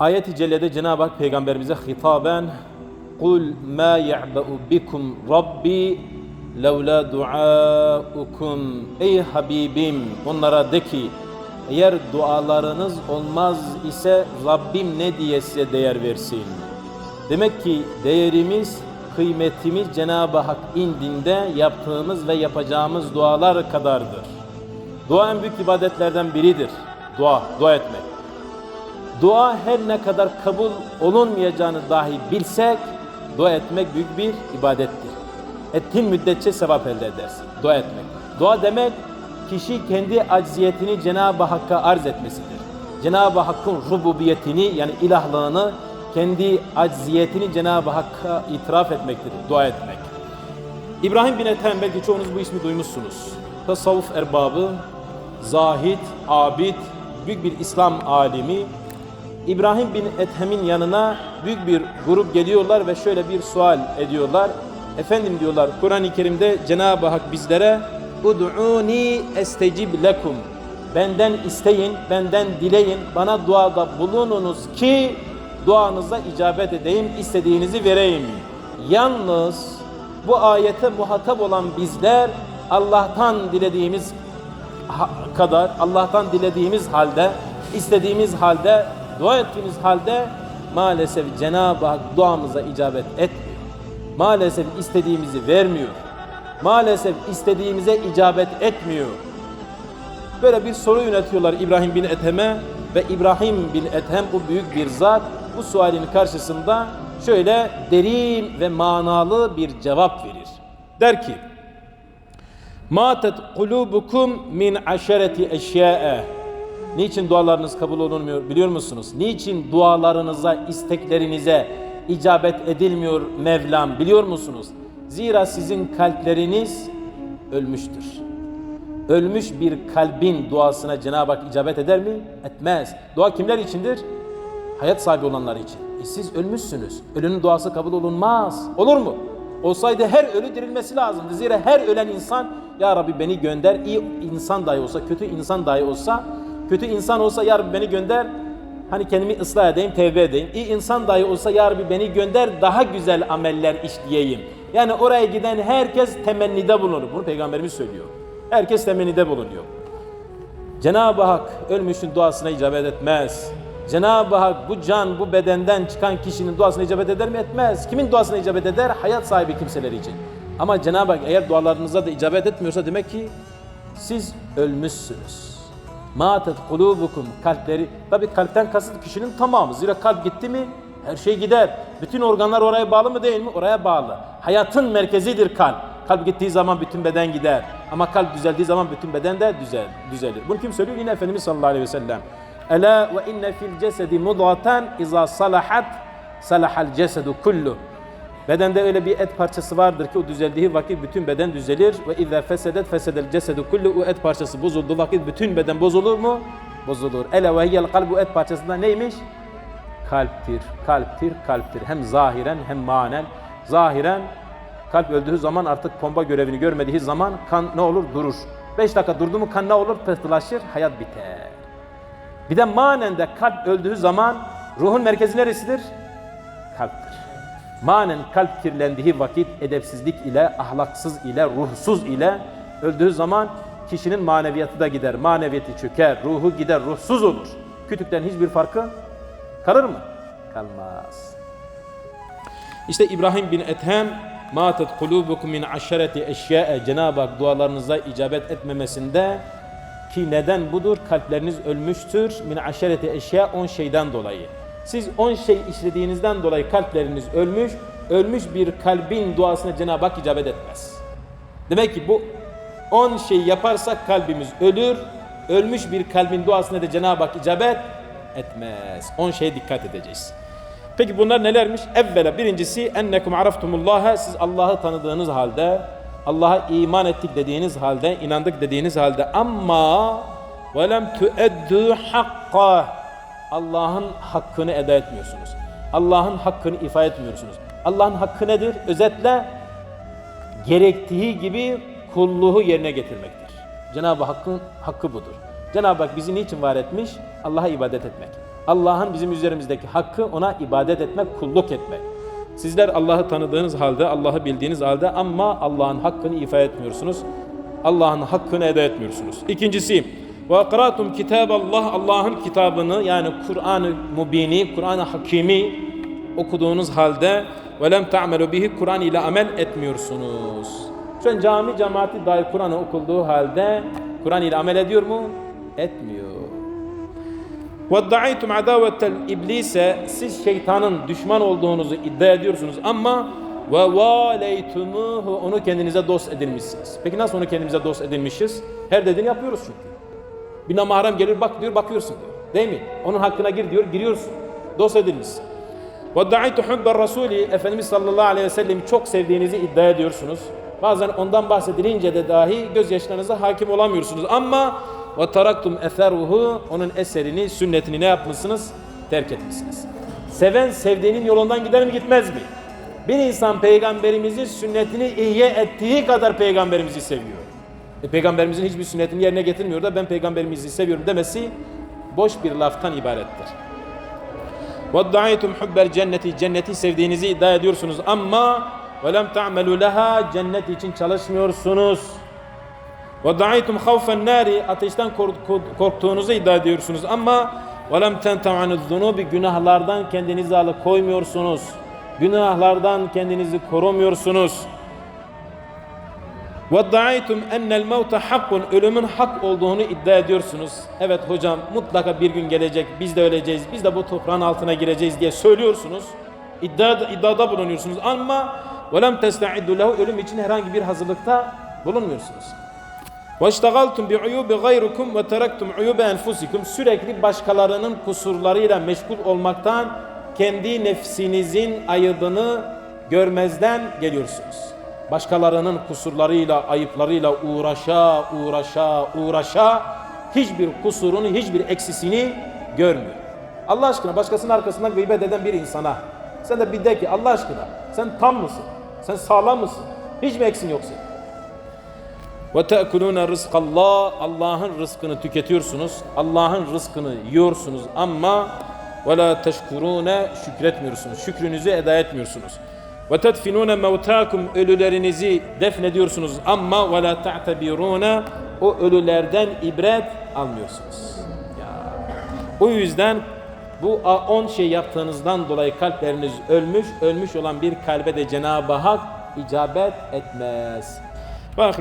Ayet-i Celle'de Cenab-ı Hak peygamberimize hitaben Kul ma ya'ba'u bikum rabbi levla duaukum Ey Habibim onlara de ki eğer dualarınız olmaz ise Rabbim ne diye size değer versin. Demek ki değerimiz, kıymetimiz Cenab-ı Hak indinde yaptığımız ve yapacağımız dualar kadardır. Dua en büyük ibadetlerden biridir. Dua, dua etmek. Dua her ne kadar kabul olunmayacağını dahi bilsek, dua etmek büyük bir ibadettir. Ettiğin müddetçe sevap elde edersin. Dua etmek. Dua demek, kişi kendi acziyetini Cenab-ı Hakk'a arz etmesidir. Cenab-ı Hakk'ın rububiyetini yani ilahlığını, kendi acziyetini Cenab-ı Hakk'a itiraf etmektir, dua etmek. İbrahim bin Ethem belki çoğunuz bu ismi duymuşsunuz. Tasavvuf erbabı, zahid, abid, büyük bir İslam alimi. İbrahim bin Ethem'in yanına büyük bir grup geliyorlar ve şöyle bir sual ediyorlar. Efendim diyorlar Kur'an-ı Kerim'de Cenab-ı Hak bizlere Ud'uni estecib lekum. Benden isteyin, benden dileyin, bana duada bulununuz ki duanıza icabet edeyim, istediğinizi vereyim. Yalnız bu ayete muhatap olan bizler Allah'tan dilediğimiz kadar, Allah'tan dilediğimiz halde, istediğimiz halde, dua ettiğimiz halde maalesef Cenab-ı Hak duamıza icabet etmiyor. Maalesef istediğimizi vermiyor. Maalesef istediğimize icabet etmiyor. Böyle bir soru yönetiyorlar İbrahim bin Ethem'e ve İbrahim bin Ethem bu büyük bir zat bu sualin karşısında şöyle derin ve manalı bir cevap verir. Der ki Matet kulubukum min aşereti eşya'e Niçin dualarınız kabul olunmuyor biliyor musunuz? Niçin dualarınıza, isteklerinize icabet edilmiyor Mevlam biliyor musunuz? Zira sizin kalpleriniz ölmüştür. Ölmüş bir kalbin duasına Cenab-ı Hak icabet eder mi? Etmez. Dua kimler içindir? Hayat sahibi olanlar için. E siz ölmüşsünüz. Ölünün duası kabul olunmaz. Olur mu? Olsaydı her ölü dirilmesi lazımdı. Zira her ölen insan Ya Rabbi beni gönder. İyi insan dahi olsa, kötü insan dahi olsa, kötü insan olsa Ya Rabbi beni gönder. Hani kendimi ıslah edeyim, tevbe edeyim. İyi insan dahi olsa Ya Rabbi beni gönder, daha güzel ameller işleyeyim. Yani oraya giden herkes temennide bulunur. Bunu Peygamberimiz söylüyor. Herkes temennide bulunuyor. Cenab-ı Hak ölmüşün duasına icabet etmez. Cenab-ı Hak bu can, bu bedenden çıkan kişinin duasına icabet eder mi? Etmez. Kimin duasına icabet eder? Hayat sahibi kimseler için. Ama Cenab-ı Hak eğer dualarınıza da icabet etmiyorsa demek ki siz ölmüşsünüz. Matet kulubukum kalpleri. Tabi kalpten kasıt kişinin tamamı. Zira kalp gitti mi her şey gider. Bütün organlar oraya bağlı mı değil mi? Oraya bağlı. Hayatın merkezidir kalp. Kalp gittiği zaman bütün beden gider. Ama kalp düzeldiği zaman bütün beden de düzel, düzelir. Bunu kim söylüyor? Yine Efendimiz sallallahu aleyhi ve sellem. Ela ve inne fil cesedi mudgaten iza salahat salahal cesedu kullu. Bedende öyle bir et parçası vardır ki o düzeldiği vakit bütün beden düzelir. Ve izâ fesedet fesedel cesedu kullu. O et parçası bozulduğu vakit bütün beden bozulur mu? Bozulur. Ele ve hiyel kalb bu et parçasında neymiş? Kalptir, kalptir, kalptir. Hem zahiren hem manen. Zahiren kalp öldüğü zaman artık pompa görevini görmediği zaman kan ne olur? Durur. Beş dakika durdu mu kan ne olur? Pıhtılaşır, hayat biter. Bir de manen de kalp öldüğü zaman ruhun merkezi neresidir? Kalptir. Manen kalp kirlendiği vakit edepsizlik ile, ahlaksız ile, ruhsuz ile öldüğü zaman kişinin maneviyatı da gider. Maneviyatı çöker, ruhu gider, ruhsuz olur. Kütükten hiçbir farkı kalır mı? Kalmaz. İşte İbrahim bin Ethem Matet kulubukum min aşereti eşya'e Cenab-ı Hak dualarınıza icabet etmemesinde ki neden budur? Kalpleriniz ölmüştür. Min aşereti eşya on şeyden dolayı. Siz on şey işlediğinizden dolayı kalpleriniz ölmüş. Ölmüş bir kalbin duasına Cenab-ı Hak icabet etmez. Demek ki bu on şey yaparsak kalbimiz ölür. Ölmüş bir kalbin duasına da Cenab-ı Hak icabet etmez. On şeye dikkat edeceğiz. Peki bunlar nelermiş? Evvela birincisi ennekum araftumullaha siz Allah'ı tanıdığınız halde Allah'a iman ettik dediğiniz halde, inandık dediğiniz halde ama ve lem tueddu hakka Allah'ın hakkını eda etmiyorsunuz. Allah'ın hakkını ifade etmiyorsunuz. Allah'ın hakkı nedir? Özetle gerektiği gibi kulluğu yerine getirmektir. Cenab-ı Hakk'ın hakkı budur. Cenab-ı Hak bizi niçin var etmiş? Allah'a ibadet etmek. Allah'ın bizim üzerimizdeki hakkı ona ibadet etmek, kulluk etmek. Sizler Allah'ı tanıdığınız halde, Allah'ı bildiğiniz halde ama Allah'ın hakkını ifa etmiyorsunuz. Allah'ın hakkını eda etmiyorsunuz. İkincisi, ve akaratum kitaballah Allah'ın kitabını yani Kur'an-ı Mubini, Kur'an-ı Hakimi okuduğunuz halde ve lem ta'melu bihi Kur'an ile amel etmiyorsunuz. Şu an cami cemaati dair Kur'an'ı okulduğu halde Kur'an ile amel ediyor mu? Etmiyor. وَدَّعَيْتُمْ عَدَاوَةَ iblise Siz şeytanın düşman olduğunuzu iddia ediyorsunuz ama ve valeytumuhu onu kendinize dost edinmişsiniz. Peki nasıl onu kendimize dost edinmişiz? Her dediğini yapıyoruz çünkü. Bir namahrem gelir bak diyor bakıyorsun diyor. Değil mi? Onun hakkına gir diyor giriyorsun. Dost edilmişsin. وَدَّعَيْتُ حُبَّ الرَّسُولِ Efendimiz sallallahu aleyhi ve sellem'i çok sevdiğinizi iddia ediyorsunuz. Bazen ondan bahsedilince de dahi gözyaşlarınıza hakim olamıyorsunuz. Ama وَتَرَكْتُمْ اَثَرُهُ Onun eserini, sünnetini ne yapmışsınız? Terk etmişsiniz. Seven sevdiğinin yolundan gider mi gitmez mi? Bir insan peygamberimizin sünnetini ihye ettiği kadar peygamberimizi seviyor. E, peygamberimizin hiçbir sünnetini yerine getirmiyor da ben peygamberimizi seviyorum demesi boş bir laftan ibarettir. وَدَّعَيْتُمْ حُبَّ الْجَنَّةِ Cenneti sevdiğinizi iddia ediyorsunuz ama وَلَمْ تَعْمَلُوا لَهَا Cennet için çalışmıyorsunuz. وَدَّعَيْتُمْ خَوْفَ النَّارِ Ateşten kork- korktuğunuzu iddia ediyorsunuz ama وَلَمْ تَنْتَعَنُ الذُّنُوبِ Günahlardan kendinizi alıkoymuyorsunuz. Günahlardan kendinizi korumuyorsunuz. وَدَّعَيْتُمْ اَنَّ الْمَوْتَ حَقٌّ Ölümün hak olduğunu iddia ediyorsunuz. Evet hocam mutlaka bir gün gelecek biz de öleceğiz, biz de bu toprağın altına gireceğiz diye söylüyorsunuz. İddia, iddiada bulunuyorsunuz ama وَلَمْ تَسْتَعِدُّ لَهُ Ölüm için herhangi bir hazırlıkta bulunmuyorsunuz. وَاشْتَغَلْتُمْ بِعُيُوبِ غَيْرُكُمْ وَتَرَكْتُمْ عُيُوبَ أَنْفُسِكُمْ Sürekli başkalarının kusurlarıyla meşgul olmaktan kendi nefsinizin ayıbını görmezden geliyorsunuz. Başkalarının kusurlarıyla, ayıplarıyla uğraşa, uğraşa, uğraşa hiçbir kusurunu, hiçbir eksisini görmüyor. Allah aşkına başkasının arkasından gıybet eden bir insana sen de bir de ki Allah aşkına sen tam mısın? Sen sağlam mısın? Hiç mi eksin yok senin? Ve te'kulûne rızkallah Allah'ın rızkını tüketiyorsunuz. Allah'ın rızkını yiyorsunuz ama ve la teşkurûne şükretmiyorsunuz. Şükrünüzü eda etmiyorsunuz. Ve tedfinûne mevtâkum ölülerinizi defnediyorsunuz ama ve la ta'tebirûne o ölülerden ibret almıyorsunuz. Ya. O yüzden bu 10 şey yaptığınızdan dolayı kalpleriniz ölmüş, ölmüş olan bir kalbe de Cenab-ı Hak icabet etmez. Bak